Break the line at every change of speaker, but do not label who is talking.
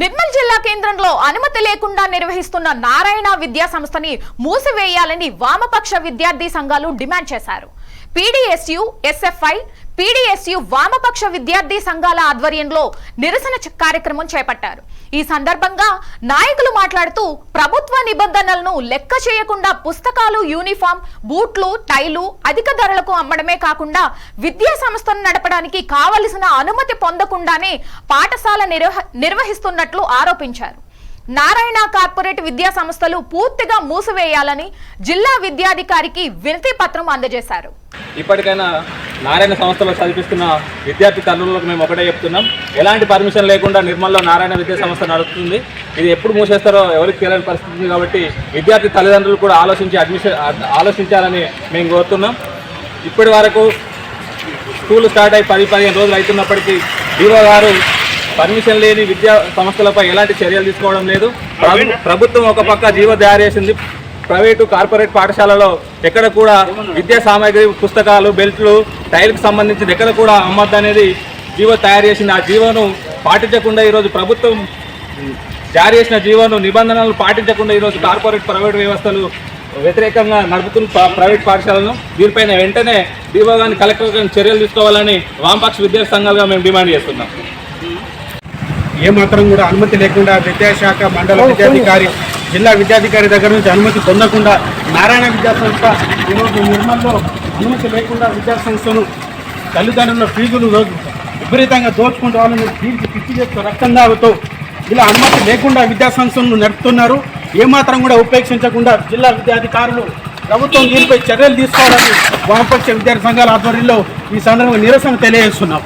నిర్మల్ జిల్లా కేంద్రంలో అనుమతి లేకుండా నిర్వహిస్తున్న నారాయణ విద్యా సంస్థని మూసివేయాలని వామపక్ష విద్యార్థి సంఘాలు డిమాండ్ చేశారు. పీడీఎస్యు ఎస్ఎఫ్ఐ పీడీఎస్యు వామపక్ష విద్యార్థి సంఘాల ఆధ్వర్యంలో నిరసన కార్యక్రమం చేపట్టారు. ఈ సందర్భంగా నాయకులు మాట్లాడుతూ ప్రభుత్వ నిబంధనలను లెక్క చేయకుండా పుస్తకాలు యూనిఫామ్ బూట్లు టైలు అధిక ధరలకు అమ్మడమే కాకుండా విద్యా సంస్థను నడపడానికి కావలసిన అనుమతి పొందకుండానే పాఠశాల నిర్వహ నిర్వహిస్తున్నట్లు ఆరోపించారు. నారాయణ కార్పొరేట్ విద్యా సంస్థలు పూర్తిగా మూసివేయాలని జిల్లా విద్యాధికారికి వినతి పత్రం అందజేశారు.
ఇప్పటికైనా నారాయణ సంస్థలో చదివిస్తున్న విద్యార్థి తల్లులకు మేము ఒకటే చెప్తున్నాం. ఎలాంటి పర్మిషన్ లేకుండా నిర్మల్లో నారాయణ విద్యా సంస్థ నడుస్తుంది ఇది ఎప్పుడు మూసేస్తారో ఎవరికి తెలియని పరిస్థితి కాబట్టి విద్యార్థి తల్లిదండ్రులు కూడా ఆలోచించి అడ్మిషన్ ఆలోచించాలని మేము కోరుతున్నాం. ఇప్పటి వరకు స్కూల్ స్టార్ట్ అయ్యి పది పదిహేను రోజులు అవుతున్నప్పటికీ డీఓ గారు పర్మిషన్ లేని విద్యా సంస్థలపై ఎలాంటి చర్యలు తీసుకోవడం లేదు. ప్రభు- ప్రభుత్వం ఒక పక్క జీవో తయారు చేసింది. ప్రైవేటు కార్పొరేట్ పాఠశాలలో ఎక్కడ కూడా విద్యా సామాగ్రి పుస్తకాలు బెల్ట్లు టైర్కి సంబంధించింది ఎక్కడ కూడా అమ్మద్దు అనేది జీవో తయారు చేసింది. ఆ జీవోను పాటించకుండా ఈరోజు ప్రభుత్వం జారీ చేసిన జీవోను నిబంధనలు పాటించకుండా ఈరోజు కార్పొరేట్ ప్రైవేట్ వ్యవస్థలు వ్యతిరేకంగా నడుపుతున్న ప్ర- ప్రైవేట్ పాఠశాలను. దీనిపైన వెంటనే గాని కలెక్టర్ చర్యలు తీసుకోవాలని వామపక్ష విద్యార్థి సంఘాలుగా మేము డిమాండ్ చేస్తున్నాం.
ఏమాత్రం కూడా అనుమతి లేకుండా విద్యాశాఖ మండల విద్యాధికారి జిల్లా విద్యాధికారి దగ్గర నుంచి అనుమతి పొందకుండా నారాయణ విద్యా సంస్థ ఈరోజు నిర్మల్లో అనుమతి లేకుండా విద్యా సంస్థను తల్లిదండ్రుల ఫీజులు రోజు విపరీతంగా దోచుకుంటూ వాళ్ళని ఫీజు పిచ్చి చేస్తూ రక్తం తాగుతూ ఇలా అనుమతి లేకుండా విద్యా సంస్థలను నడుపుతున్నారు. ఏమాత్రం కూడా ఉపేక్షించకుండా జిల్లా విద్యాధికారులు ప్రభుత్వం దీనిపై చర్యలు తీసుకోవాలని వామపక్ష విద్యార్థి సంఘాల ఆధ్వర్యంలో ఈ సందర్భంగా నిరసన తెలియజేస్తున్నాం.